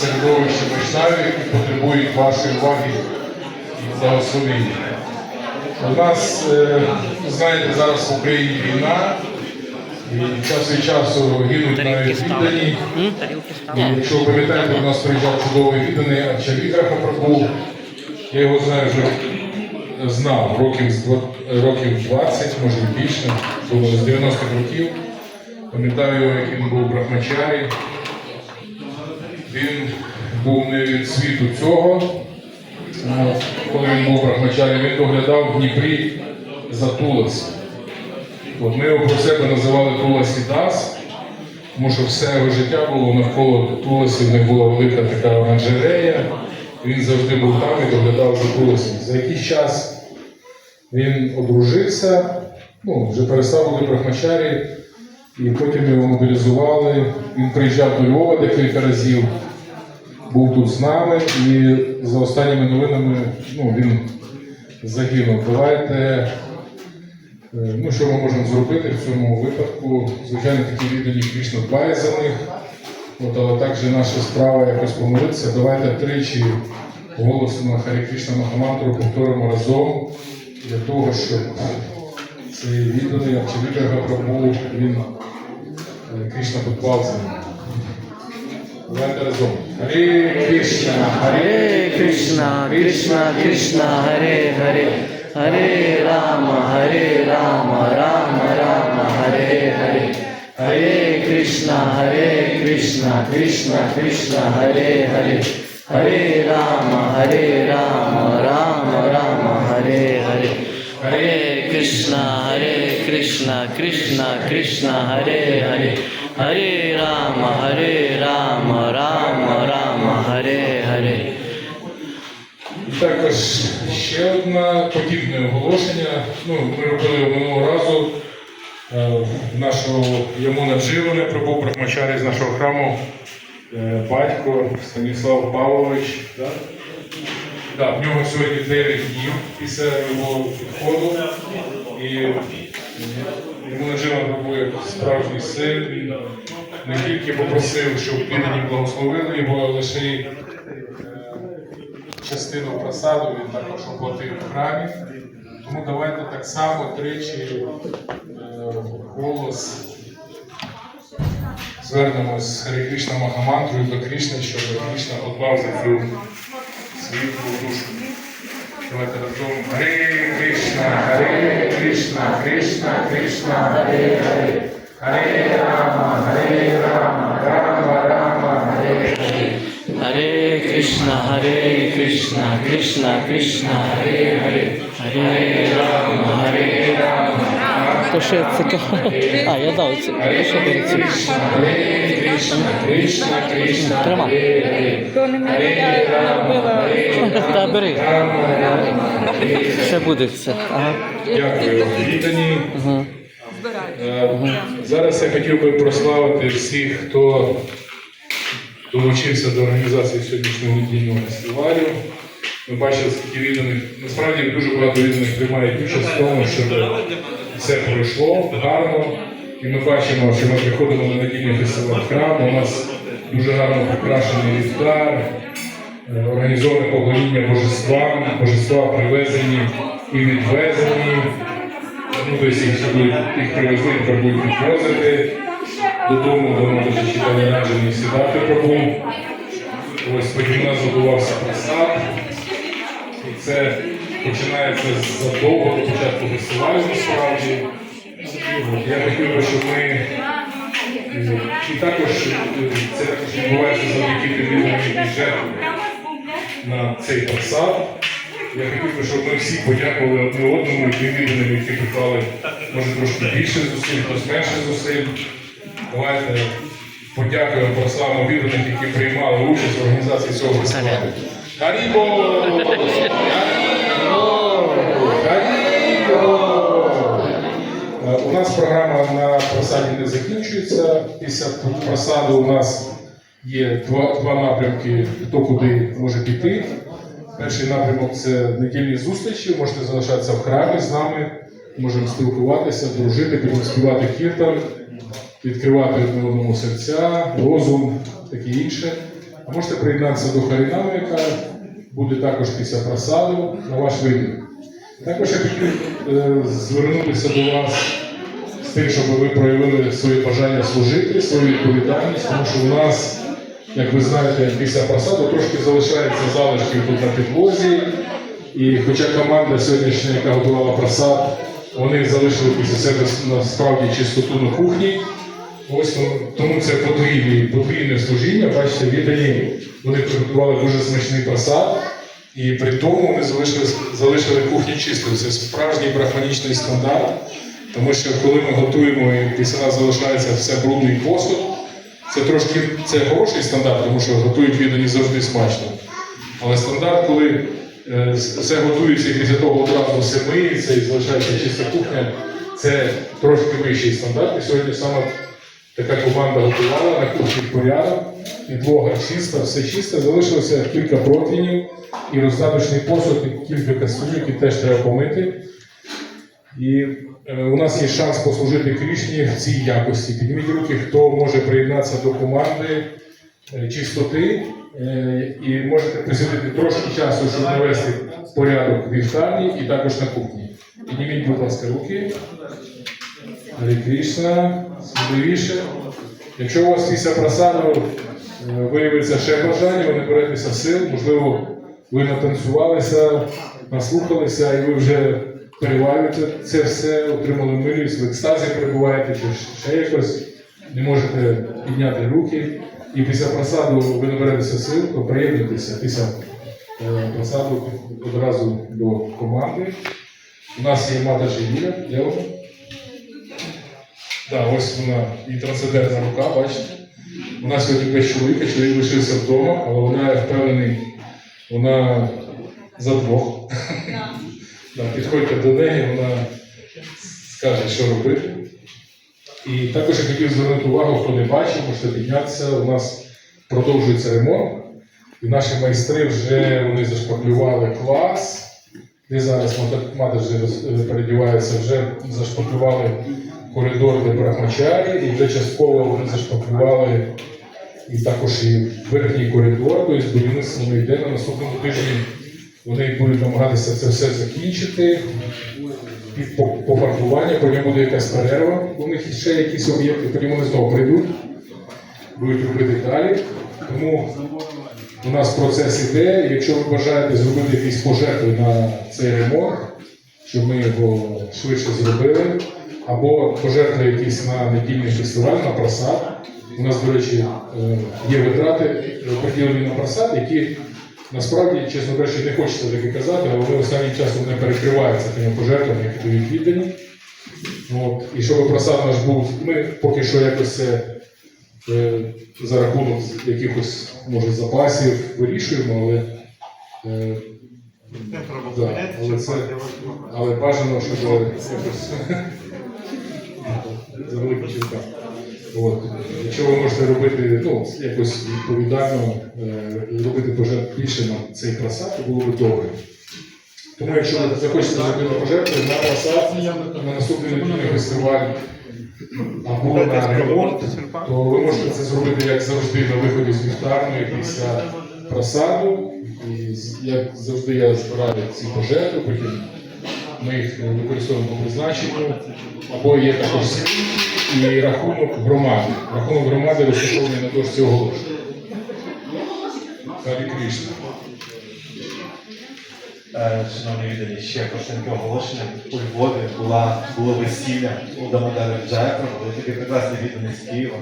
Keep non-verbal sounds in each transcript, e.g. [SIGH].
середовище Вайшнавів, які потребують вашої уваги і благословення. У нас, е, знаєте, зараз в Україні війна, і час від часу гинуть навіть віддані. І якщо ви пам'ятаєте, у нас приїжджав чудовий відданий Арчавіка Хапрабу. Я його знаю вже знав років, років 20, може більше, було з 90-х років. Пам'ятаю, як він був брахмачарі. Він був не від світу цього. Коли він був брахмачарі, він доглядав в Дніпрі за Тулас. От ми його про себе називали Туласі Дас, тому що все його життя було навколо Туласі, в них була велика така оранжерея. Він завжди був там і доглядав за Туласі. За якийсь час він одружився, ну, вже перестав бути брахмачарі, і потім його мобілізували. Він приїжджав до Львова декілька разів, був тут з нами, і за останніми новинами ну, він загинув. Давайте, е, ну, що ми можемо зробити в цьому випадку? Звичайно, такі віддані Крішна дбає за них. От, але також наша справа якось помолитися. Давайте тричі голосно Харі Кришна Махамантру повторимо разом для того, щоб цей відданий Арчевіка Гапрабу, він Кришна подбав за ним. Давайте разом. Харі Кришна, Харе Кришна, Кришна, Кришна, Харе Харе, Харе Рама, Харе Рама, Рама Рама, Харе Харе. Харе Кришна, Харе Кришна, Кришна, Кришна, Харе Харе. Харе Рама, Харе Рама, Рама Рама, Харе Харе. Кришна, Харе Кришна, Кришна, Кришна, Харе Харе. Харе Рама, Харе Рама, Рама Рама, Харе Харе. І також ще одне подібне оголошення. Ну, ми робили минулого разу. Е, Нашого Ямуна Дживана прибув брахмачарі з нашого храму е, батько Станіслав Павлович. Да? Да, в нього сьогодні 9 днів після його відходу. І Ямуна Дживан прибув справжній син. Він не тільки попросив, щоб віддані благословили його, але ще й е, частину просаду він також оплатив в храмі. Тому давайте так само тричі е, голос звернемось з Кришна Махамантрою до Кришни, щоб Кришна подбав за цю світлу душу. Давайте разом. Харе Кришна, Харе Кришна, Кришна, Кришна, Харе Харе. Харе Рама, Харе Рама, Рама Рама, Харе Харе. Hare Krishna, Hare Krishna, Krishna Krishna, Hare Hare, Hare Rama, Hare Rama. То ще цікаво. А, я дав це. Тримай. Харе Харе. То не мене я робила. Та бери. Ще буде це. Ага. Дякую. Віддані. Ага. Е, Зараз я хотів би прославити всіх, хто долучився до організації сьогоднішнього недільного фестивалю. Ми бачили, скільки відданих, насправді дуже багато відданих приймають участь в тому, щоб все пройшло гарно. І ми бачимо, що ми приходимо на недільний фестиваль храму. У нас дуже гарно прикрашений вівтар, е, організоване поклоніння божествам, божества привезені і відвезені. Ну, тобто їх привезли, тепер будуть відвозити додому, до може читання раджені сідати пробув. Ось потім у нас готувався просад. І це починається задовго до початку фестивалю насправді. Я хотів би, щоб ми е, і також е, це також відбувається завдяки підвідному бюджету на цей просад. Я хотів би, щоб ми всі подякували одне одному і тим відданим, які приклали, може трошки більше зусиль, хтось менше зусиль. Давайте подякуємо прославимо відданих, які приймали участь в організації цього фестивалю. Гарібо! На просаді не закінчується. Після просаду у нас є два, два напрямки, хто куди може піти. Перший напрямок це недільні зустрічі. Можете залишатися в храмі з нами, можемо спілкуватися, дружити, будемо співати кіртан, відкривати одному серця, розум, таке інше. А можете приєднатися до Харінами, яка буде також після просаду на ваш вибір. Також я хотів е, звернутися до вас з тим, щоб ви проявили своє бажання служити, свою відповідальність, тому що у нас, як ви знаєте, після просаду трошки залишається залишків тут на підлозі. І хоча команда сьогоднішня, яка готувала просад, вони залишили після себе насправді чистоту на кухні. Ось тому це подвійне, подвійне служіння. Бачите, віддані вони приготували дуже смачний просад, і при тому вони залишили, залишили кухню чистою. Це справжній брахманічний стандарт, тому що коли ми готуємо і після нас залишається все брудний посуд, це трошки це хороший стандарт, тому що готують віддані завжди смачно. Але стандарт, коли е, все готується і після того одразу все миється і залишається чиста кухня, це трошки вищий стандарт. І сьогодні саме така команда готувала на кухні порядок, підлога чиста, все чисте, залишилося кілька противнів і роздаточний посуд, і кілька кастрюль, які теж треба помити. І е, у нас є шанс послужити Крішні в цій якості. Підніміть руки, хто може приєднатися до команди е, чистоти е, і можете присвятити трошки часу, щоб навести порядок в вівтарні і також на кухні. Підніміть, будь ласка, руки. Гарі Крішна, сміливіше. Якщо у вас після просаду е, виявиться ще бажання, ви наберетеся сил, можливо, ви натанцювалися, наслухалися, і ви вже переварюєте це все, отримали милість, в екстазі перебуваєте, чи ще якось не можете підняти руки. І після просаду ви наберетеся сил, то приєднуйтеся після е, просаду одразу до команди. У нас є мата Живіля, де вона? Да, ось вона і трансцендентна рука, бачите. У нас сьогодні без чоловіка, чоловік лишився вдома, але вона, я впевнений, вона за двох. Да, підходьте до неї, вона скаже, що робити. І також я хотів звернути увагу, хто не бачив, можете піднятися. У нас продовжується ремонт. І наші майстри вже вони зашпаклювали клас. Де зараз мати вже передівається, вже зашпаклювали коридор для брахмачарі, і вже частково вони зашпаклювали і також і верхній коридор, тобто будівництво йде на наступному тижні. Вони будуть намагатися це все закінчити. Під по- пофарбування, потім буде якась перерва, у них ще якісь об'єкти, потім вони знову прийдуть, будуть робити далі. Тому у нас процес іде. і Якщо ви бажаєте зробити якісь пожертви на цей ремонт, щоб ми його швидше зробили, або пожертви якісь на недільний фестиваль, на просад. У нас, до речі, е, є витрати е, приділені на просад, які насправді, чесно кажучи, не хочеться таке казати, але вони останнім часом не перекриваються тими пожертвами, які дають віддані. От. І щоб просад наш був, ми поки що якось це е, за рахунок якихось, може, запасів вирішуємо, але, е, да, але, це, але бажано, щоб якось [LAUGHS] за великі чітка. От. Якщо ви можете робити ну, якось відповідально, е, робити пожертв більше на цей просад, то було б добре. Тому якщо ви захочете зробити пожертви на просад, на наступний фестиваль або на ремонт, то ви можете це зробити, як завжди, на виході з вівтарної після просаду. І як завжди я збираю ці пожертви, потім ми їх використовуємо по призначенню. Або є також і рахунок громади. Рахунок громади розташований на дошці оголошення. Кришна. Е, Шановні віддані, ще коротеньке оголошення. У Львові була, було весілля у Дамодари Джая, провели такий прекрасний відданий з Києва.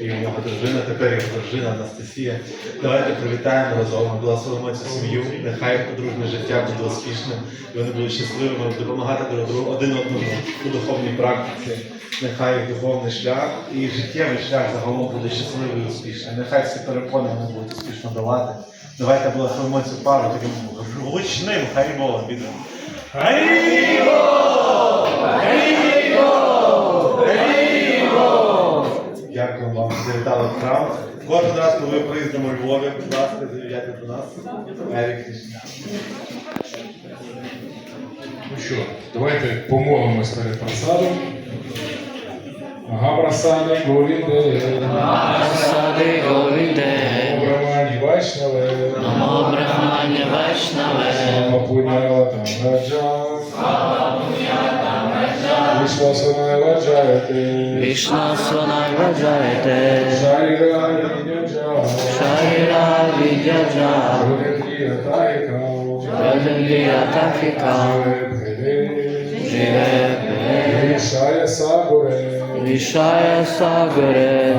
І у нього дружина, тепер його дружина Анастасія. Давайте привітаємо разом, благословимо цю сім'ю. Нехай подружне життя буде успішним, і вони будуть щасливими, допомагати друг другу один одному у духовній практиці. Нехай духовний шлях і життєвий шлях загалом буде щасливий і успішний. Нехай всі перепони вони будуть успішно долати. Давайте благословимо цю пару таким гучним хайболом відео. Дякую вам, завітали храм. Кожен раз, коли ви приїздимо у Львові, будь ласка, завітайте до нас. Ерік Кришна. Ну що, давайте помолимось перед просадом. Ага, просада, Говінде, Прасади Говінде, Брамані, Vaishnave Slava Punyavata Raja Vishwasanaya Jayate Vishnu Svanaya Jayate Sharira Vinyaja Sharira Vidyaja Rudendriya Taika Vishaya Sagare.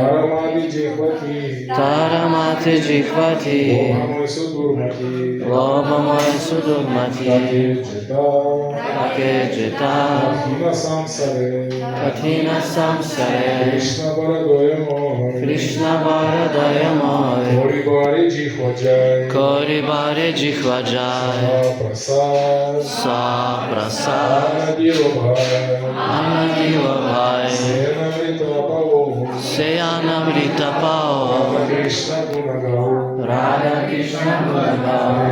Taramati Jihvati Lobamay Sudurmati. Take Jeta. Take Jeta. Krishna Samsare. Krishna Varadaya Mare Kori Bare Jihva Jai Sa Prasad Anadiva Bhai Seyana Vrita Pao Radha Krishna Gunagau.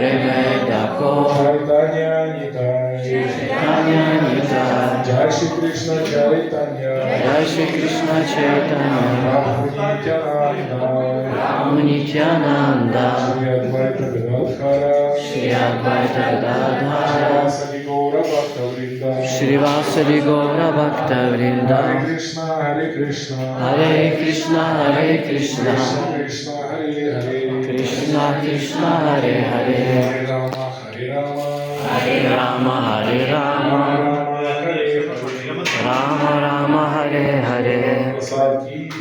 Premeda Ko Chaitanya Nitai Chaitanya Jai Shri Krishna Chaitanya Jai Shri Krishna Chaitanya Prabhu Nityananda Nityananda Shri Advaita Gadadhara Shri Advaita Gadadhara Sri Gaura Bhakta Vrinda Srivasadi Gaura Bhakta Hare Vrinda Krishna Hare Krishna Hare Krishna Hare Krishna Krishna Krishna Hare Hare Krishna Krishna Hare Hare Hare Rama Hare Rama Hare Rama Hare Rama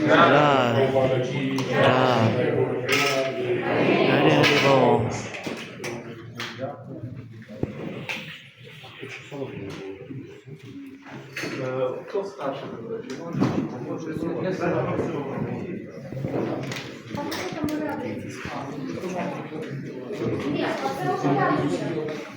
Gopal ki Jai. Hare Hare Bol. Ні, оце